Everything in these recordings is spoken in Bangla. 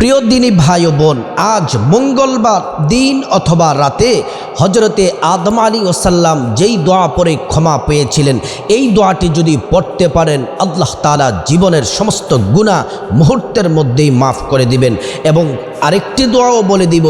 প্রিয় দিনী ভাই ও বোন, আজ মঙ্গলবার দিন অথবা রাতে হজরতে আদম আলী ওসাল্লাম যেই দোয়া পরে ক্ষমা পেয়েছিলেন, এই দোয়াটি যদি পড়তে পারেন, আল্লাহ তালা জীবনের সমস্ত গুণা মুহূর্তের মধ্যেই মাফ করে দিবেন এবং আরেকটি দোয়াও বলে দিব,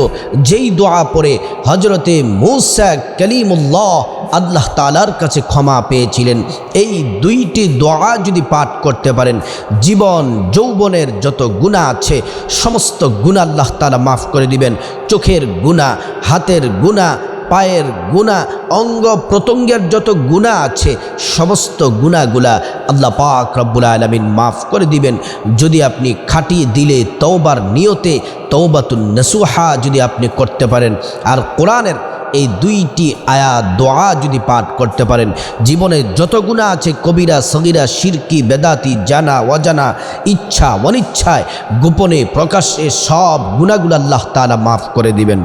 যেই দোয়া পরে হজরতে মুসা কলিমুল্লাহ আল্লাহ তালার কাছে ক্ষমা পেয়েছিলেন। এই দুইটি দোয়া যদি পাঠ করতে পারেন, জীবন, যৌবনের যত গুণা আছে, সমস্ত গুণা আল্লাহ তালা মাফ করে দিবেন। চোখের গুণা হাতের গুণা পায়ের গুণা, অঙ্গ প্রত্যঙ্গের যত গুণা আছে, সমস্ত গুণাগুলা আল্লাহ পাক রব্বুল আলমিন মাফ করে দিবেন। যদি আপনি খাটিয়ে দিলে তৌবার নিয়তে তৌবাতুন নসুহা যদি আপনি করতে পারেন। আর কোরআনের এই দুইটি আয়া দোয়া যদি পাঠ করতে পারেন, জীবনে যত গুণা আছে, কবিরা, সগিরা শিরকি বেদাতি, জানা, অজানা, ইচ্ছা, অনিচ্ছায়, গোপনে, প্রকাশ্যে সব গুণাগুলো আল্লাহ তালা মাফ করে দিবেন।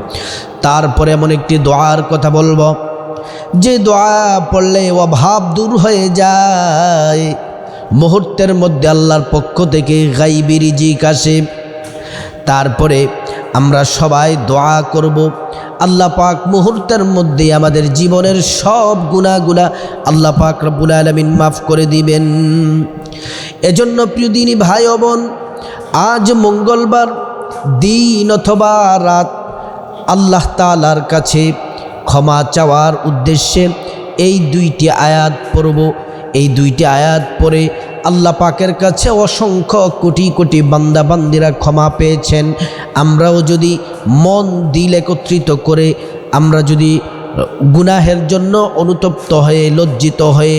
তারপরে এমন একটি দোয়ার কথা বলব, যে দোয়া পড়লে অভাব দূর হয়ে যায়। মুহূর্তের মধ্যে আল্লাহর পক্ষ থেকে গাইবি রিজিক আসে। তারপরে আমরা সবাই দোয়া করব। আল্লাহ পাক মুহূর্তের মধ্যে আমাদের জীবনের সব গুণাগুলা আল্লাহ পাক রব্বুল আলমিন মাফ করে দিবেন। এজন্য প্রিয় দিনী ভাই বোন, আজ মঙ্গলবার দিন অথবা রাত আল্লাহ তালার কাছে ক্ষমা চাওয়ার উদ্দেশ্যে এই দুইটি আয়াত পড়ব। এই দুইটি আয়াত পরে আল্লাহ পাকের কাছে অসংখ্য কোটি কোটি বান্দা বান্দিরা ক্ষমা পেয়েছেন। আমরাও যদি মন দিল একত্রিত করে, আমরা যদি গুনাহের জন্য অনুতপ্ত হয়ে, লজ্জিত হয়ে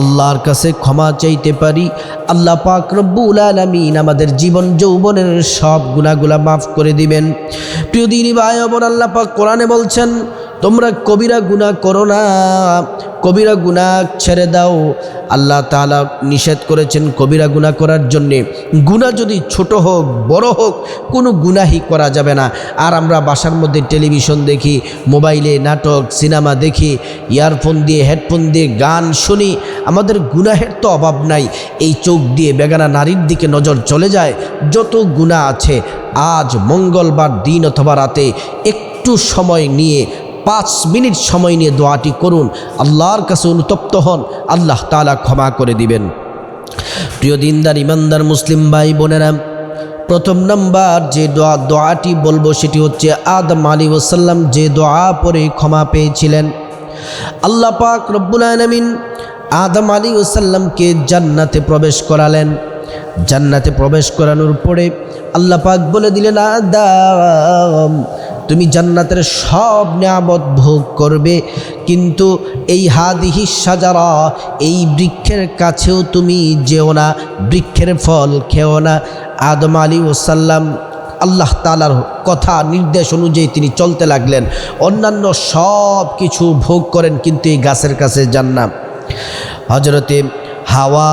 আল্লাহর কাছে ক্ষমা চাইতে পারি, আল্লাহ পাক রব্বুল আলমিন আমাদের জীবন যৌবনের সব গুণাগুলা মাফ করে দিবেন। প্রিয় দিনী ভাই বোন, আল্লাহ পাক কোরআনে বলছেন তোমরা কবিরা গুণা করো না। কবিরা গুণা ছেড়ে দাও। আল্লাহ তালা নিষেধ করেছেন কবিরা গুণা করার জন্যে। গুণা যদি ছোট হোক, বড় হোক, কোনো গুনাহি করা যাবে না। আর আমরা বাসার মধ্যে টেলিভিশন দেখি, মোবাইলে নাটক, সিনেমা দেখি, ইয়ারফোন দিয়ে, হেডফোন দিয়ে গান শুনি, আমাদের গুনাহের তো অভাব নাই। এই চোখ দিয়ে বেগানা নারীর দিকে নজর চলে যায়, যত গুণা আছে, আজ মঙ্গলবার দিন অথবা রাতে একটু সময় নিয়ে পাঁচ মিনিট সময় নিয়ে দোয়াটি করুন। আল্লাহর কাছে অনুতপ্ত হন। আল্লাহ তালা ক্ষমা করে দিবেন। প্রিয় দিনদার, ইমানদার মুসলিম ভাই বোনেরা, প্রথম নাম্বার যে দোয়া, দোয়াটি বলব সেটি হচ্ছে আদম আলী ওসাল্লাম যে দোয়া পরে ক্ষমা পেয়েছিলেন। আল্লাহ পাক রব্বুল আলমিন আদম আলী ওসাল্লামকে জান্নাতে প্রবেশ করালেন। জান্নাতে প্রবেশ করানোর পরে আল্লাহ পাক বলে দিলেন, আদাম তুমি জান্নাতের সব নিয়ামত ভোগ করবে। কিন্তু এই হাদিহি সাজারা, এই বৃক্ষের কাছেও তুমি যেও না, বৃক্ষের ফল খেও না। আদম আলী ওসাল্লাম আল্লাহ তালার কথা, নির্দেশ অনুযায়ী তিনি চলতে লাগলেন। অন্যান্য সব কিছু ভোগ করেন কিন্তু এই গাছের কাছে যান না। হজরতে হাওয়া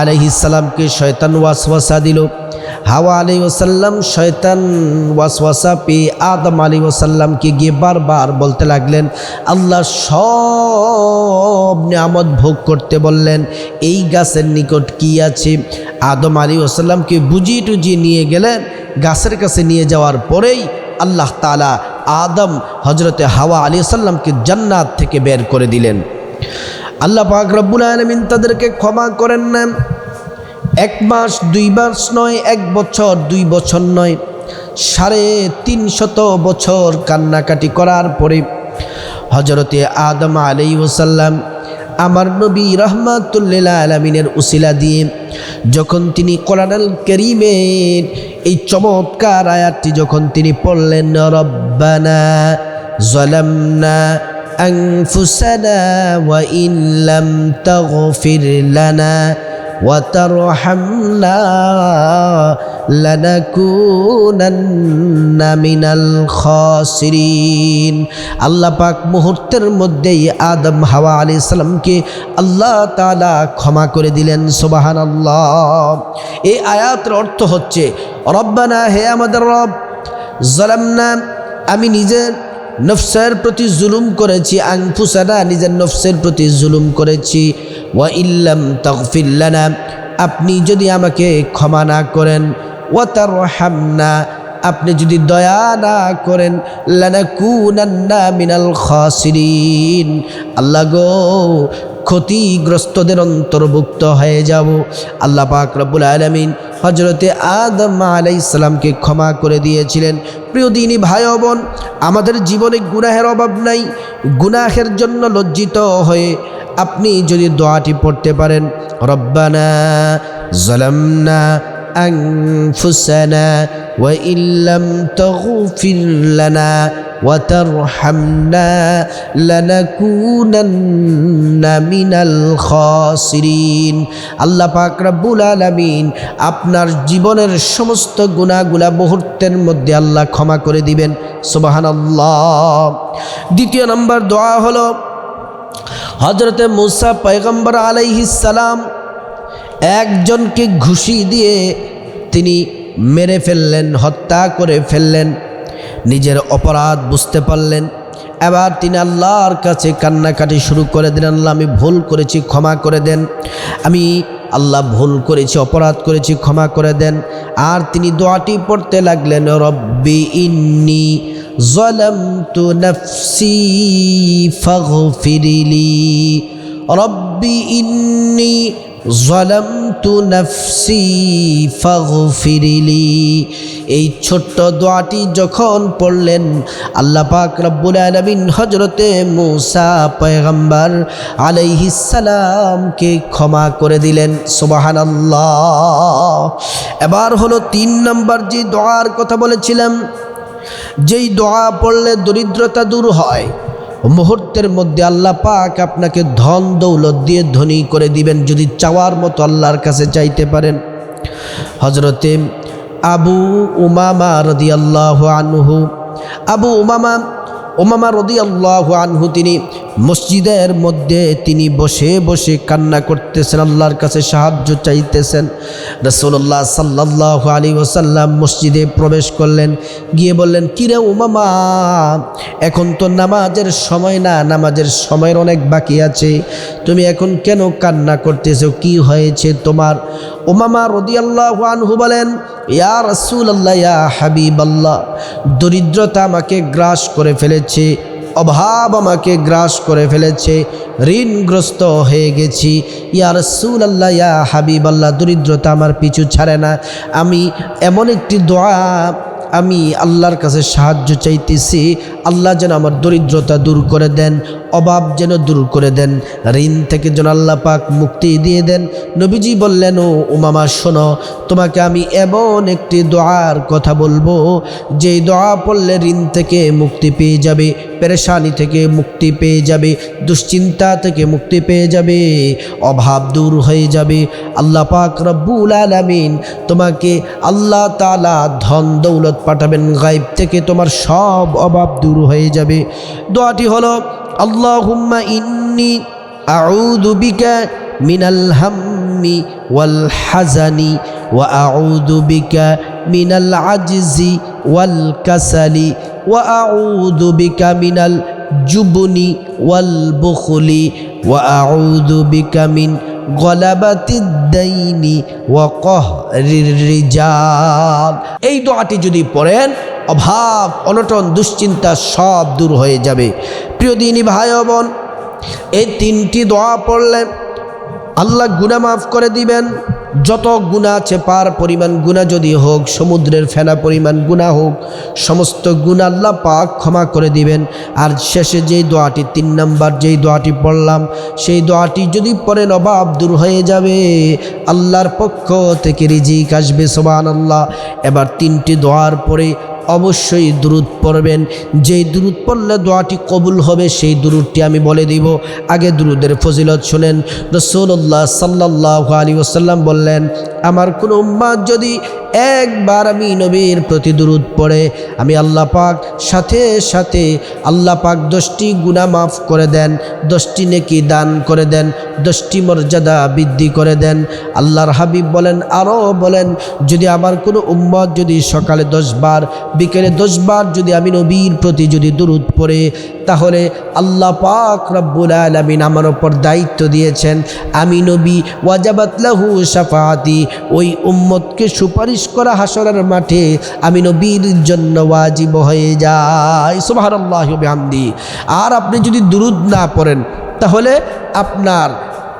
আলহিসাল্লামকে শয়তান ওয়াসওয়াসা দিল। হাওয়া আলী ওসাল্লাম শয়তান ওয়াসওয়াসা পেয়ে আদম আলী ওসাল্লামকে গিয়ে বারবার বলতে লাগলেন, আল্লাহ সব নিয়ামত ভোগ করতে বললেন, এই গাছের নিকট কি আছে? আদম আলী ওসাল্লামকে বুঝিয়ে টুজিয়ে নিয়ে গেলেন, গাছের কাছে নিয়ে যাওয়ার পরেই আল্লাহ তালা আদম হজরতে হাওয়া আলী সাল্লামকে জান্নাত থেকে বের করে দিলেন। আল্লাহ পাক রব্বুল আলমিন তাদেরকে ক্ষমা করেন না। এক মাস দুই মাস নয় এক বছর দুই বছর নয় সাড়ে তিন শত বছর কান্নাকাটি করার পরে হজরতে আদম আলাই ওসাল্লাম আমার নবী রহমাতুল্লিল্লা আলমিনের উসিলা দিয়ে যখন তিনি কোরআনাল করিমের এই চমৎকার আয়াতটি যখন তিনি পড়লেন রব্বানা জলামনা أنفسنا وإن لم تغفر لنا وترحمنا لنكونن من الخاسرين আল্লাহ পাক মুহূর্তের মধ্যেই আদম হাওয়া আলী সালামকে আল্লাহ তালা ক্ষমা করে দিলেন সোবাহান আল্লাহ এই আয়াতের অর্থ হচ্ছে রব্বানা হে আমাদের রব জলামনা আমি নিজের নফসের প্রতি জুলুম করেছি আংফুসানা নিজের নফসের প্রতি জুলুম করেছি। ওয়া ইল্লাম তকফিল্লানা আপনি যদি আমাকে ক্ষমা না করেন, ওয়া তার হামনা আপনি যদি দয়া না করেন, লানাকুনান্না মিনাল খাসিরিন। আল্লাহ গো ক্ষতিগ্রস্তদের অন্তর্ভুক্ত হয়ে যাব। আল্লাহ পাক রব্বুল আলমিন হজরতে আদম আলাই ইসলামকে ক্ষমা করে দিয়েছিলেন। প্রিয় দিনই ভাই বোন, আমাদের জীবনে গুনাহের অভাব নাই, গুনাহের জন্য লজ্জিত হয়ে আপনি যদি দোয়াটি পড়তে পারেন, রব্বানা জলমনা أنفسنا وإن لم تغفر لنا وترحمنا لنكونن من الخاسرين আল্লাহ পাক রব্বুল আলামিন আপনার জীবনের সমস্ত গুণাগুলা মুহূর্তের মধ্যে আল্লাহ ক্ষমা করে দিবেন সুবহানাল্লাহ দ্বিতীয় নম্বর দোয়া হলো হজরতে মুসা পয়গম্বর আলাইহিস সালাম একজনকে ঘুষি দিয়ে তিনি মেরে ফেললেন, হত্যা করে ফেললেন, নিজের অপরাধ বুঝতে পারলেন। এবার তিনি আল্লাহর কাছে কান্নাকাটি শুরু করে দিলেন, আল্লাহ আমি ভুল করেছি, ক্ষমা করে দেন। আমি আল্লাহ ভুল করেছি, অপরাধ করেছি, ক্ষমা করে দেন। আর তিনি দোয়াটি পড়তে লাগলেন, রব্বি ইন্নি জলম তু নফসি ফাগফিরিলি রব্বি ইন্নি জলমতু নফসি ফাগফিরিলি। এই ছোট্ট দোয়াটি যখন পড়লেন, আল্লাহ পাক রব্বুল আলমিন হজরতে মুসা পয়গম্বর আলাইহিস সালামকে ক্ষমা করে দিলেন। সুবাহান এবার হলো তিন নম্বর যে দোয়ার কথা বলেছিলাম, যেই দোয়া পড়লে দরিদ্রতা দূর হয় মুহূর্তের মধ্যে আল্লাহ পাক আপনাকে ধন দৌলত দিয়ে ধনী করে দিবেন, যদি চাওয়ার মতো আল্লাহর কাছে চাইতে পারেন। হজরতে আবু উমামা রদি আল্লাহ আনহু, আবু উমামা উমামা রদি আল্লাহ আনহু তিনি মসজিদের মধ্যে তিনি বসে বসে কান্না করতেছেন, আল্লাহর কাছে সাহায্য চাইতেছেন। রসুল্লাহ সাল্লাহ আলী ওসাল্লাম মসজিদে প্রবেশ করলেন, গিয়ে বললেন কিরে উমামা, এখন তো নামাজের সময় না, নামাজের সময়ের অনেক বাকি আছে। তুমি এখন কেন কান্না করতেছো? কি হয়েছে তোমার? ওমামা রদি আল্লাহ আনহু বলেন, ইয়া রসুল আল্লাহ ইয়া হাবিব আল্লাহ দরিদ্রতা আমাকে গ্রাস করে ফেলেছে। অভাব আমাকে গ্রাস করে ফেলেছে, ঋণগ্রস্ত হয়ে গেছি। ইয়ার সুল আল্লাহ ইয়া হাবিব আল্লাহ দরিদ্রতা আমার পিছু ছাড়ে না। আমি এমন একটি দোয়া আমি আল্লাহর কাছে সাহায্য চাইতেছি, আল্লাহ যেন আমার দরিদ্রতা দূর করে দেন, অভাব যেন দূর করে দেন, ঋণ থেকে যেন আল্লাহ পাক মুক্তি দিয়ে দেন। নবীজি বললেন, ও উমামা, শোনো, তোমাকে আমি এমন একটি দোয়ার কথা বলব, যেই দোয়া পড়লে ঋণ থেকে মুক্তি পেয়ে যাবে। পেরেশানি থেকে মুক্তি পেয়ে যাবে, দুশ্চিন্তা থেকে মুক্তি পেয়ে যাবে, অভাব দূর হয়ে যাবে। আল্লাহ পাক রব্বুল আলামিন তোমাকে আল্লাহ তালা ধন দৌলত পাঠাবেন গাইব থেকে তোমার সব অভাব দূর হয়ে যাবে। দোয়াটি হলো, আল্লাহুম্মা ইন্নি আউযু বিকা মিনাল হাম্মি ওয়াল হাজানি ওয়া আউযু বিকা মিনাল আজজি ওয়াল কাসালি মিনাল জুবনি ওয়াল বুখলি ওয়া আউযু বিকা মিন গলাবাতিদ্দাইনি ওয়া কহরির রিজাল এই দোয়াটি যদি পড়েন, অভাব, অনটন, দুশ্চিন্তা সব দূর হয়ে যাবে। প্রিয় দিনী ভাই বোন, এই তিনটি দোয়া পড়লে আল্লাহ গুণা মাফ করে দিবেন। যত গুণা আছে পার পরিমাণ গুণা যদি হোক, সমুদ্রের ফেনা পরিমাণ গুণা হোক, সমস্ত গুণা আল্লাহ পাক ক্ষমা করে দিবেন। আর শেষে যেই দোয়াটি, তিন নাম্বার যেই দোয়াটি পড়লাম, সেই দোয়াটি যদি পরে নবাব দূর হয়ে যাবে। আল্লাহর পক্ষ থেকে রিজিক আসবে সোবান আল্লাহ এবার তিনটি দোয়ার পরে অবশ্যই দুরুদ পড়বেন। যেই দুরুদ পড়লে দোয়াটি কবুল হবে, সেই দুরুদটি আমি বলে দিব। আগে দুরুদের ফজিলত শোনেন। রসুল্লাহ সাল্লাহ আলী ওসাল্লাম বললেন আমার কোনো উম্মাদ যদি একবার আমি নবীর প্রতি দুরুদ পড়ে, আমি আল্লাহ পাক সাথে সাথে আল্লাহ পাক দশটি গুণা মাফ করে দেন, দশটি নেকি দান করে দেন, দশটি মর্যাদা বৃদ্ধি করে দেন। আল্লাহর হাবিব বলেন, আরও বলেন, যদি আমার কোনো উম্মত যদি সকালে দশবার বিকেলে দশবার যদি আমি নবীর প্রতি যদি দুরুদ পড়ে, তাহলে আল্লাহ পাক রব্বুল আলমিন আমার ওপর দায়িত্ব দিয়েছেন, আমি নবী ওয়াজাবাত লাহু সাফাতি ওই উম্মতকে সুপারিশ করা হাসরের মাঠে আমি নবীর জন্য ওয়াজিব হয়ে যাই। সুবহানাল্লাহ বিহামদি। আর আপনি যদি দুরুদ না পড়েন, তাহলে আপনার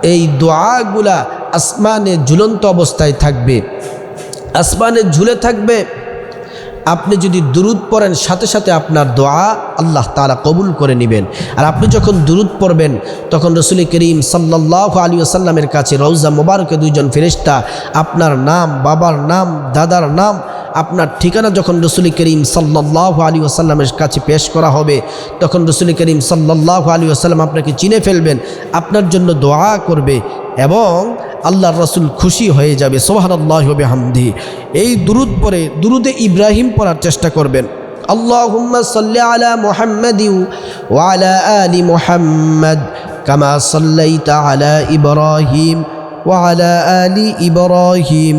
এই দোয়াগুলা আসমানে ঝুলন্ত অবস্থায় থাকবে। আসমানে ঝুলে থাকবে। আপনি যদি দুরুদ পড়েন, সাথে সাথে আপনার দোয়া আল্লাহ তালা কবুল করে নেবেন। আর আপনি যখন দুরুদ পড়বেন, তখন রসুল করিম সাল্লাহ আলী আসাল্লামের কাছে রৌজা মোবারকে দুইজন ফেরিস্তা আপনার নাম, বাবার নাম, দাদার নাম আপনার ঠিকানা যখন রসুল করিম সাল্লাহ আলী আসাল্লামের কাছে পেশ করা হবে তখন রসুল করিম সাল্লাহ আলী আসাল্লাম আপনাকে চিনে ফেলবেন আপনার জন্য দোয়া করবে এবং আল্লাহর রসুল খুশি হয়ে যাবে সোহান আল্লাহ হামদি এই দুরুদ পরে দুরুদে ইব্রাহিম পড়ার চেষ্টা করবেন اللهم صل على محمد وعلى آل محمد كما صليت على إبراهيم وعلى آل إبراهيم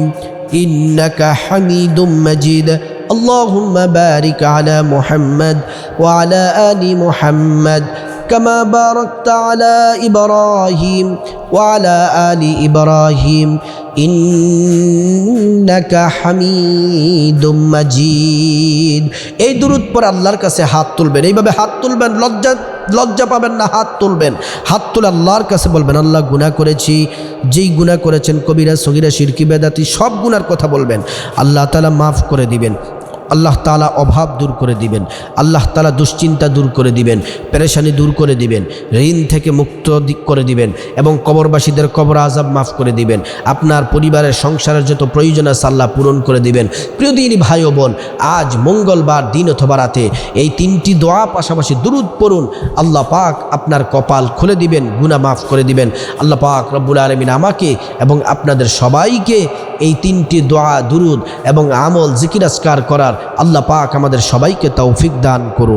إنك حميد مجيد اللهم بارك على محمد وعلى آل محمد كما باركت على إبراهيم وعلى آل إبراهيم إنك حميد مجيد এই দুরুদ পর আল্লাহর কাছে হাত তুলবেন এইভাবে হাত তুলবেন লজ্জা লজ্জা পাবেন না, হাত তুলবেন। হাত তুলে আল্লাহর কাছে বলবেন, আল্লাহ গুণা করেছি, যেই গুণা করেছেন কবিরা, সগিরা শিরকি বেদাতি, সব গুনার কথা বলবেন। আল্লাহ তালা মাফ করে দিবেন। আল্লাহ তালা অভাব দূর করে দিবেন। আল্লাহ তালা দুশ্চিন্তা দূর করে দিবেন, পেরেশানি দূর করে দিবেন, ঋণ থেকে মুক্ত দিক করে দিবেন এবং কবরবাসীদের কবর আজাব মাফ করে দিবেন। আপনার পরিবারের, সংসারের যত প্রয়োজন আছে আল্লাহ পূরণ করে দিবেন। প্রিয় দিন ভাই ও বোন, আজ মঙ্গলবার দিন অথবা রাতে এই তিনটি দোয়া পাশাপাশি দুরুদ পড়ুন। আল্লাহ পাক আপনার কপাল খুলে দিবেন, গুনাহ মাফ করে দিবেন। আল্লাহ পাক রব্বুল আলমিন আমাকে এবং আপনাদের সবাইকে এই তিনটি দোয়া, দুরুদ এবং আমল জিকিরাজকার করার আল্লাহ পাক আমাদের সবাইকে তৌফিক দান করুন।